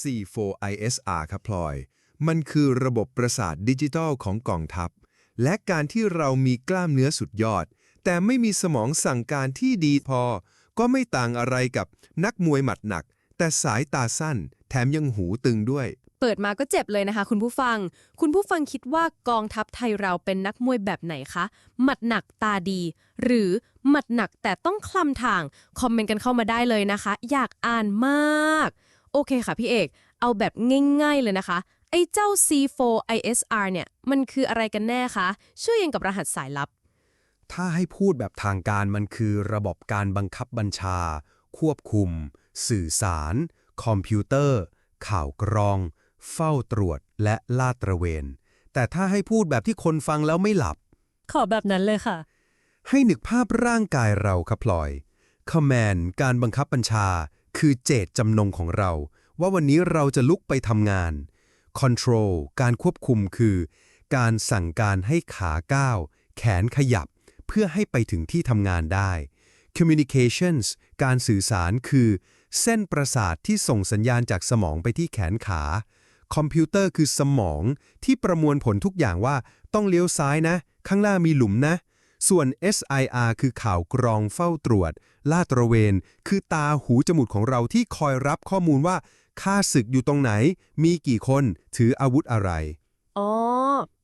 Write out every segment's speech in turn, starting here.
C4ISR ครับพลอย มันคือระบบประสาทดิจิทัลของกองทัพ และการที่เรามีกล้ามเนื้อสุดยอด แต่ไม่มีสมองสั่งการที่ดีพอ ก็ไม่ต่างอะไรกับนักมวยหมัดหนัก แต่สายตาสั้น แถมยังหูตึงด้วย เปิดมาก็เจ็บเลยนะคะ คุณผู้ฟัง คุณผู้ฟังคิดว่ากองทัพไทยเราเป็นนักมวยแบบไหนคะ หมัดหนักตาดี หรือหมัดหนักแต่ต้องคลำทาง คอมเมนต์กันเข้ามาได้เลยนะคะ อยากอ่านมาก โอเคค่ะพี่เอก เอาแบบง่ายๆเลยนะคะ ไอ้เจ้า C4ISR เนี่ย มันคืออะไรกันแน่คะ ช่วยยังกับรหัสสายลับ ถ้าให้พูดแบบทางการมันคือระบบการบังคับบัญชา ควบคุม สื่อสาร คอมพิวเตอร์ ข่าวกรอง เฝ้าตรวจและลาดตระเวน แต่ถ้าให้พูดแบบที่คนฟังแล้วไม่หลับ ขอแบบนั้นเลยค่ะ ให้นึกภาพร่างกายเราครับพลอยคอมแมนการบังคับบัญชา คือเจตจำนงของเรา ว่าวันนี้เราจะลุกไปทำงาน Control การควบคุมคือ การสั่งการให้ขาก้าว แขนขยับ เพื่อให้ไปถึงที่ทำงานได้ Communications การสื่อสารคือ เส้นประสาทที่ส่งสัญญาณจากสมองไปที่แขนขาคอมพิวเตอร์คือสมองที่ประมวลผลทุกอย่างว่าต้องเลี้ยวซ้ายนะ ข้างหน้ามีหลุมนะ ส่วน SIR คือข่าวกรองเฝ้าตรวจ ลาดตระเวน คือตาหูจมูกของเราที่คอยรับข้อมูลว่าค่าศึกอยู่ตรงไหน มีกี่คนถืออาวุธอะไร อ๋อ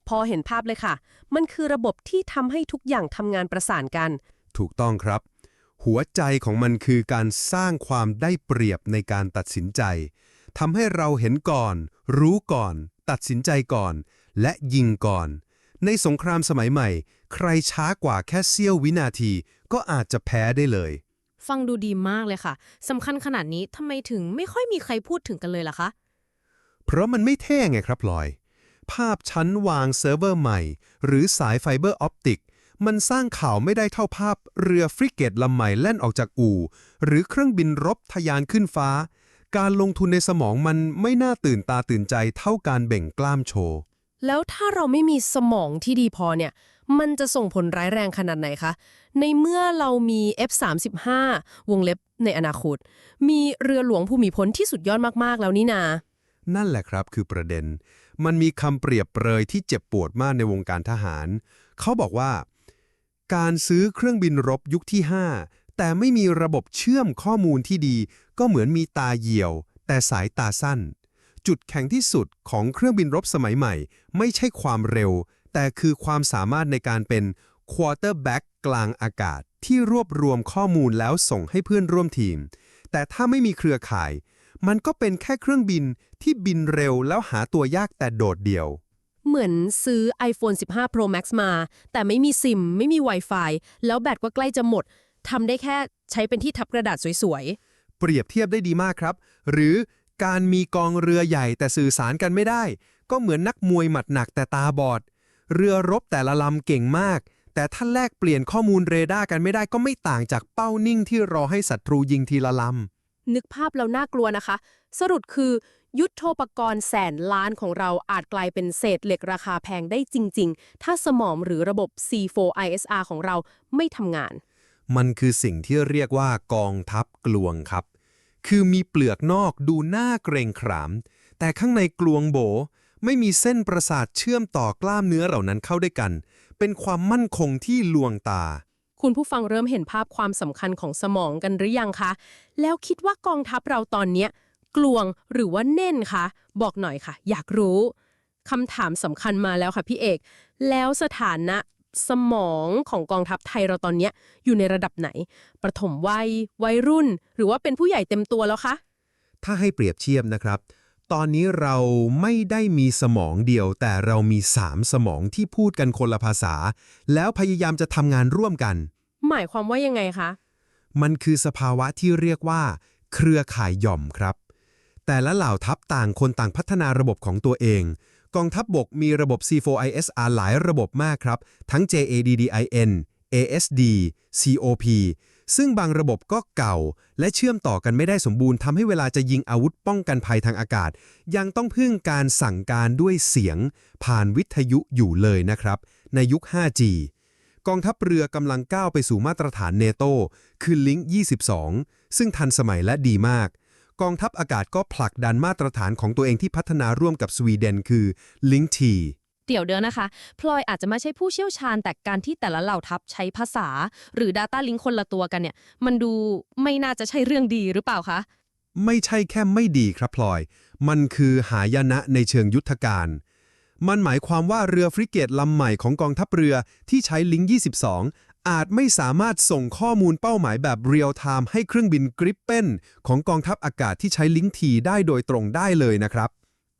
พอเห็นภาพเลยค่ะ มันคือระบบที่ทำให้ทุกอย่างทำงานประสานกัน ถูกต้องครับ หัวใจของมันคือการสร้างความได้เปรียบในการตัดสินใจทำให้เราเห็นก่อน รู้ก่อน ตัดสินใจก่อน และยิงก่อน ในสงครามสมัยใหม่ ใครช้ากว่าแค่เสี้ยววินาทีก็อาจจะแพ้ได้เลย ฟังดูดีมากเลยค่ะสำคัญขนาดนี้ทำไมถึงไม่ค่อยมีใครพูดถึงกันเลยล่ะคะ เพราะมันไม่เท่ไงครับพลอย ภาพชั้นวางเซิร์ฟเวอร์ใหม่ หรือสายไฟเบอร์ออปติก มันสร้างข่าวไม่ได้เท่าภาพเรือฟริเกตลำใหม่แล่นออกจากอู่ หรือเครื่องบินรบทะยานขึ้นฟ้า การลงทุนในสมองมันไม่น่าตื่นตาตื่นใจเท่าการเบ่งกล้ามโชว์แล้วถ้าเราไม่มีสมองที่ดีพอเนี่ย มันจะส่งผลร้ายแรงขนาดไหนคะ ในเมื่อเรามี F35 วงเล็บในอนาคต มีเรือหลวงภูมิพลที่สุดยอดมาก ๆ แล้วนี่นา นั่นแหละครับคือประเด็น มันมีคำเปรียบเปรยที่เจ็บปวดมากในวงการทหาร เขาบอกว่า การซื้อเครื่องบินรบยุคที่ 5 แต่ไม่มีระบบเชื่อมข้อมูลที่ดี ก็เหมือนมีตาเหี่ยว แต่สายตาสั้น จุดแข็งที่สุดของเครื่องบินรบสมัยใหม่ ไม่ใช่ความเร็ว แต่คือความสามารถในการเป็น quarterback กลางอากาศที่รวบรวมข้อมูลแล้วส่งให้เพื่อนร่วมทีม แต่ถ้าไม่มีเครือข่าย มันก็เป็นแค่เครื่องบินที่บินเร็วแล้วหาตัวยากแต่โดดเดี่ยว เหมือนซื้อ iPhone 15 Pro Max มา แต่ไม่มีซิม ไม่มี Wi-Fi แล้วแบตก็ใกล้จะหมดทำได้แค่ใช้เป็นที่ทับกระดาษสวยเปรียบเทียบได้ดีมากครับ หรือการมีกองเรือใหญ่แต่สื่อสารกันไม่ได้ ก็เหมือนนักมวยหมัดหนักแต่ตาบอด เรือรบแต่ละลำเก่งมาก แต่ถ้าแลกเปลี่ยนข้อมูลเรดาร์กันไม่ได้ก็ไม่ต่างจากเป้านิ่งที่รอให้ศัตรูยิงทีละลำๆนึกภาพแล้วน่ากลัวนะคะ สรุปคือยุทโธปกรณ์แสนล้านของเราอาจกลายเป็นเศษเหล็กราคาแพงได้จริง ๆ ถ้าสมองหรือระบบ C4ISR ของเราไม่ทำงาน มันคือสิ่งที่เรียกว่ากองทัพกลวงครับ คือมีเปลือกนอกดูน่าเกรงขาม แต่ข้างในกลวงโบ ไม่มีเส้นประสาทเชื่อมต่อกล้ามเนื้อเหล่านั้นเข้าด้วยกัน เป็นความมั่นคงที่ลวงตา คุณผู้ฟังเริ่มเห็นภาพความสำคัญของสมองกันหรือยังคะ แล้วคิดว่ากองทัพเราตอนเนี้ยกลวงหรือว่าเน่นคะ บอกหน่อยค่ะ อยากรู้คำถามสำคัญมาแล้วค่ะพี่เอก แล้วสถานะสมองของกองทัพไทยเราตอนเนี้ยอยู่ในระดับไหน ประถมวัยวัยรุ่น หรือว่าเป็นผู้ใหญ่เต็มตัวแล้วคะ ถ้าให้เปรียบเทียบนะครับ ตอนนี้เราไม่ได้มีสมองเดียว แต่เรามีสามสมองที่พูดกันคนละภาษา แล้วพยายามจะทำงานร่วมกัน หมายความว่ายังไงคะ มันคือสภาวะที่เรียกว่า เครือข่ายหย่อมครับ แต่ละเหล่าทัพต่างคนต่างพัฒนาระบบของตัวเอง กองทัพบบกมีระบบ C4ISR หลายระบบมากครับ ทั้ง JADDIN ASD COP ซึ่งบางระบบก็เก่า และเชื่อมต่อกันไม่ได้สมบูรณ์ทำให้เวลาจะยิงอาวุธป้องกันภัยทางอากาศ ยังต้องพึ่งการสั่งการด้วยเสียง ผ่านวิทยุอยู่เลยนะครับ ในยุค 5G กองทัพเรือกำลังก้าวไปสู่มาตรฐานเนโตคือลิงก์22 ซึ่งทันสมัยและดีมาก กองทัพอากาศก็ผลักดันมาตรฐานของตัวเองที่พัฒนาร่วมกับสวีเดนคือ Link T เดี๋ยวเดินนะคะ พลอยอาจจะไม่ใช่ผู้เชี่ยวชาญ แต่การที่แต่ละเหล่าทัพใช้ภาษา หรือ Data Link คนละตัวกันเนี่ย มันดูไม่น่าจะใช่เรื่องดีหรือเปล่าคะ ไม่ใช่แค่ไม่ดีครับพลอย มันคือหายนะในเชิงยุทธการ มันหมายความว่าเรือฟริเกตลำใหม่ของกองทัพเรือที่ใช้ลิงก์22 อาจไม่สามารถส่งข้อมูลเป้าหมายแบบเรียลไทม์ให้เครื่องบินกริปเปนของกองทัพอากาศที่ใช้ลิงก์ทีได้โดยตรงได้เลยนะครับ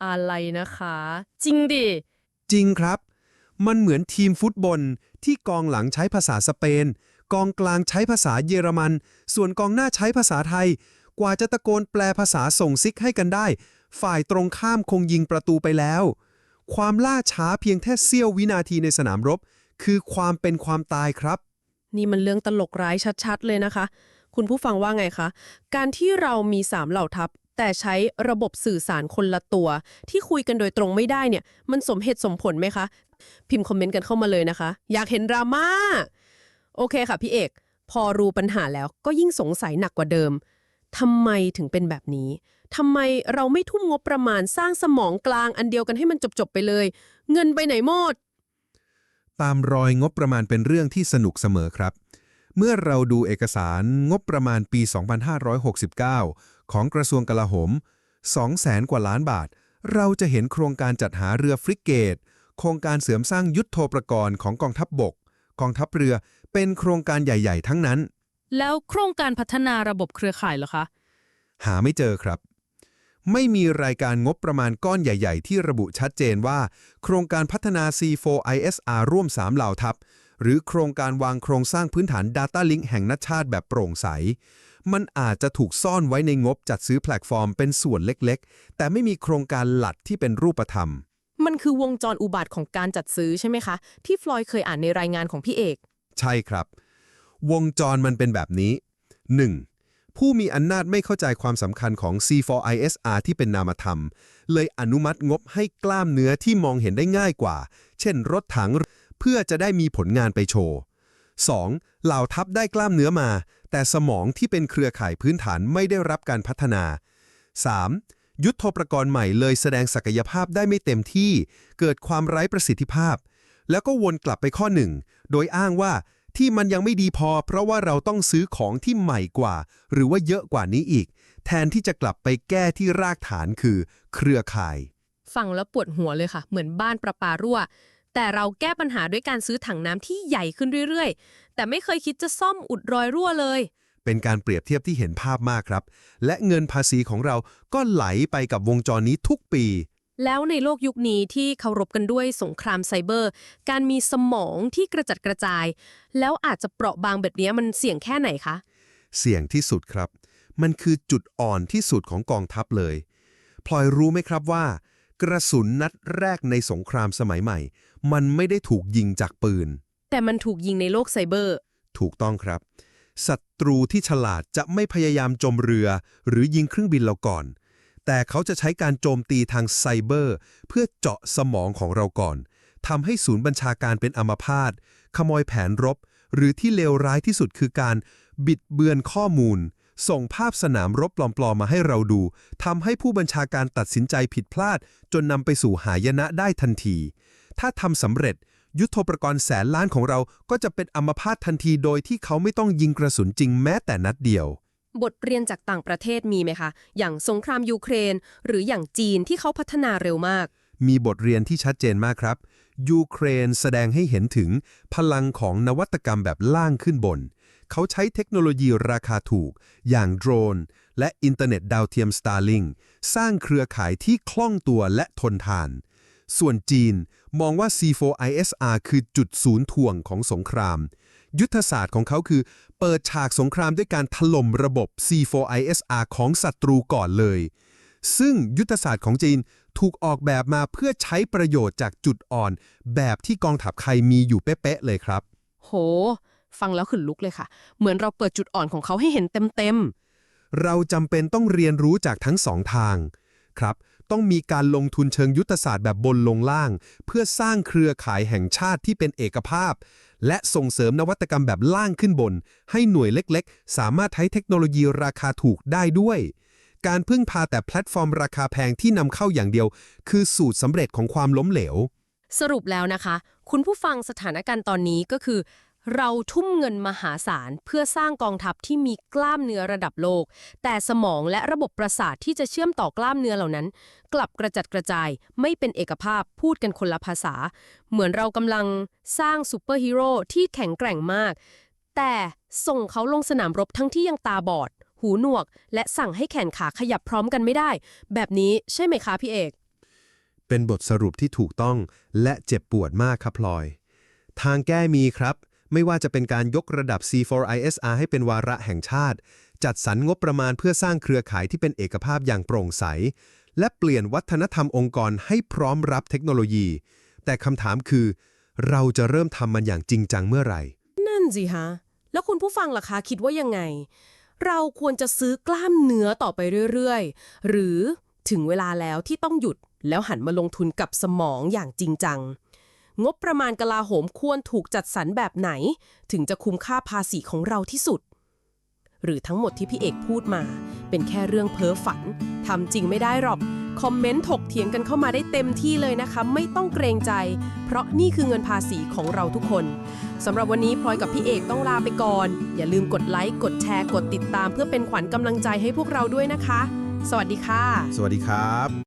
อะไรนะคะ จริงดิ จริงครับ มันเหมือนทีมฟุตบอลที่กองหลังใช้ภาษาสเปน กองกลางใช้ภาษาเยอรมัน ส่วนกองหน้าใช้ภาษาไทย กว่าจะตะโกนแปลภาษาส่งซิกให้กันได้ ฝ่ายตรงข้ามคงยิงประตูไปแล้ว ความล่าช้าเพียงแค่เสี้ยววินาทีในสนามรบ คือความเป็นความตายครับ นี่มันเรื่องตลกร้ายชัดๆ เลยนะคะ คุณผู้ฟังว่าไงคะ การที่เรามีสามเหล่าทัพ แต่ใช้ระบบสื่อสารคนละตัว ที่คุยกันโดยตรงไม่ได้เนี่ย มันสมเหตุสมผลไหมคะ พิมพ์คอมเมนต์กันเข้ามาเลยนะคะ อยากเห็นดราม่าโอเคค่ะพี่เอก พอรู้ปัญหาแล้วก็ยิ่งสงสัยหนักกว่าเดิมทำไมถึงเป็นแบบนี้ทำไมเราไม่ทุ่มงบประมาณสร้างสมองกลางอันเดียวกันให้มันจบๆไปเลย เงินไปไหนหมด ตามรอยงบประมาณเป็นเรื่องที่สนุกเสมอครับ เมื่อเราดูเอกสารงบประมาณปี 2569 ของกระทรวงกลาโหม200,000กว่าล้านบาท เราจะเห็นโครงการจัดหาเรือฟริเกต โครงการเสริมสร้างยุทโธปกรณ์ของกองทัพบบก กองทัพเรือ เป็นโครงการใหญ่ ๆ ทั้งนั้น แล้วโครงการพัฒนาระบบเครือข่ายเหรอคะ หาไม่เจอครับ ไม่มีรายการงบประมาณก้อนใหญ่ ๆ ที่ระบุชัดเจนว่า โครงการพัฒนา C4ISR ร่วม3เหล่าทัพหรือโครงการวางโครงสร้างพื้นฐาน Data Link แห่งนัชชาติแบบโปร่งใส มันอาจจะถูกซ่อนไว้ในงบจัดซื้อแพลตฟอร์มเป็นส่วนเล็กๆ แต่ไม่มีโครงการหลักที่เป็นรูปธรรม มันคือวงจรอุบาทของการจัดซื้อใช่ไหมคะ ที่ฟลอยด์เคยอ่านในรายงานของพี่เอก ใช่ครับ วงจรมันเป็นแบบนี้ 1. ผู้มีอำนาจไม่เข้าใจความสำคัญของ C4ISR ที่เป็นนามธรรม เลยอนุมัติงบให้กล้ามเนื้อที่มองเห็นได้ง่ายกว่า เช่น รถถังเพื่อจะได้มีผลงานไปโชว์ 2. เหล่าทัพได้กล้ามเนื้อมา แต่สมองที่เป็นเครือข่ายพื้นฐานไม่ได้รับการพัฒนา 3. ยุทธปกรณ์ใหม่เลยแสดงศักยภาพได้ไม่เต็มที่ เกิดความไร้ประสิทธิภาพ แล้วก็วนกลับไปข้อหนึ่งโดยอ้างว่าที่มันยังไม่ดีพอ เพราะว่าเราต้องซื้อของที่ใหม่กว่า หรือว่าเยอะกว่านี้อีก แทนที่จะกลับไปแก้ที่รากฐานคือ เครือข่าย ฟังแล้วปวดหัวเลยค่ะ เหมือนบ้านประปารั่ว แต่เราแก้ปัญหาด้วยการซื้อถังน้ำที่ใหญ่ขึ้นเรื่อยๆ แต่ไม่เคยคิดจะซ่อมอุดรอยรั่วเลย เป็นการเปรียบเทียบที่เห็นภาพมากครับ และเงินภาษีของเราก็ไหลไปกับวงจรนี้ทุกปี แล้วในโลกยุคนี้ที่เคารพกันด้วยสงครามไซเบอร์ การมีสมองที่กระจัดกระจาย แล้วอาจจะเปราะบางแบบนี้มันเสี่ยงแค่ไหนคะ เสี่ยงที่สุดครับ มันคือจุดอ่อนที่สุดของกองทัพเลย พลอยรู้ไหมครับว่า กระสุนนัดแรกในสงครามสมัยใหม่ มันไม่ได้ถูกยิงจากปืน แต่มันถูกยิงในโลกไซเบอร์ ถูกต้องครับ ศัตรูที่ฉลาดจะไม่พยายามโจมเรือ หรือยิงเครื่องบินเราก่อน แต่เขาจะใช้การโจมตีทางไซเบอร์ เพื่อเจาะสมองของเราก่อนทำให้ศูนย์บัญชาการเป็นอัมพาตขโมยแผนรบ หรือที่เลวร้ายที่สุดคือการบิดเบือนข้อมูล ส่งภาพสนามรบปลอมๆมาให้เราดูทำให้ผู้บัญชาการตัดสินใจผิดพลาด จนนำไปสู่หายนะได้ทันที ถ้าทำสำเร็จ ยุทโธปกรณ์แสนล้านของเราก็จะเป็นอัมพาตทันทีโดยที่เขาไม่ต้องยิงกระสุนจริงแม้แต่นัดเดียว บทเรียนจากต่างประเทศมีไหมคะ อย่างสงครามยูเครน หรืออย่างจีนที่เขาพัฒนาเร็วมาก มีบทเรียนที่ชัดเจนมากครับ ยูเครนแสดงให้เห็นถึงพลังของนวัตกรรมแบบล่างขึ้นบน เขาใช้เทคโนโลยีราคาถูก อย่างโดรน และอินเทอร์เน็ตดาวเทียม Starlink สร้างเครือข่ายที่คล่องตัวและทนทาน ส่วนจีนมองว่า C4ISR คือจุดศูนย์ถ่วงของสงคราม ยุทธศาสตร์ของเขาคือ เปิดฉากสงครามด้วยการถล่มระบบ C4ISR ของศัตรูก่อนเลย ซึ่งยุทธศาสตร์ของจีนถูกออกแบบมาเพื่อใช้ประโยชน์จากจุดอ่อน แบบที่กองทัพไทยมีอยู่เป๊ะๆเลยครับ โห ฟังแล้วขนลุกเลยค่ะ เหมือนเราเปิดจุดอ่อนของเขาให้เห็นเต็มเราจำเป็นต้องเรียนรู้จากทั้งสองทางครับ ต้องมีการลงทุนเชิงยุทธศาสตร์แบบบนลงล่าง เพื่อสร้างเครือข่ายแห่งชาติที่เป็นเอกภาพ และส่งเสริมนวัตกรรมแบบล่างขึ้นบน ให้หน่วยเล็กๆ สามารถใช้เทคโนโลยีราคาถูกได้ด้วย การพึ่งพาแต่แพลตฟอร์มราคาแพงที่นำเข้าอย่างเดียว คือสูตรสำเร็จของความล้มเหลว สรุปแล้วนะคะ คุณผู้ฟังสถานการณ์ตอนนี้ก็คือ เราทุ่มเงินมหาศาลเพื่อสร้างกองทัพที่มีกล้ามเนื้อระดับโลก แต่สมองและระบบประสาทที่จะเชื่อมต่อกล้ามเนื้อเหล่านั้น กลับกระจัดกระจายไม่เป็นเอกภาพพูดกันคนละภาษา เหมือนเรากำลังสร้างซูเปอร์ฮีโร่ที่แข็งแกร่งมาก แต่ส่งเขาลงสนามรบทั้งที่ยังตาบอด หูหนวก และสั่งให้แขนขาขยับพร้อมกันไม่ได้ แบบนี้ใช่ไหมคะพี่เอก เป็นบทสรุปที่ถูกต้องและเจ็บปวดมากครับพลอย ทางแก้มีครับ ไม่ว่าจะเป็นการยกระดับ C4ISR ให้เป็นวาระแห่งชาติ จัดสรรงบประมาณเพื่อสร้างเครือข่ายที่เป็นเอกภาพอย่างโปร่งใส และเปลี่ยนวัฒนธรรมองค์กรให้พร้อมรับเทคโนโลยี แต่คำถามคือ เราจะเริ่มทำมันอย่างจริงจังเมื่อไหร่ นั่นสิฮะ แล้วคุณผู้ฟังล่ะคะคิดว่ายังไง เราควรจะซื้อกล้ามเนื้อต่อไปเรื่อยๆ หรือถึงเวลาแล้วที่ต้องหยุดแล้วหันมาลงทุนกับสมองอย่างจริงจัง งบประมาณกลาโหมควรถูกจัดสรรแบบไหน ถึงจะคุ้มค่าภาษีของเราที่สุด หรือทั้งหมดที่พี่เอกพูดมา เป็นแค่เรื่องเพ้อฝันทำจริงไม่ได้หรอกคอมเมนต์ถกเถียงกันเข้ามาได้เต็มที่เลยนะคะ ไม่ต้องเกรงใจ เพราะนี่คือเงินภาษีของเราทุกคนสำหรับวันนี้พลอยกับพี่เอกต้องลาไปก่อน อย่าลืมกดไลค์กดแชร์กดติดตาม เพื่อเป็นขวัญกำลังใจให้พวกเราด้วยนะคะ สวัสดีค่ะ สวัสดีครับ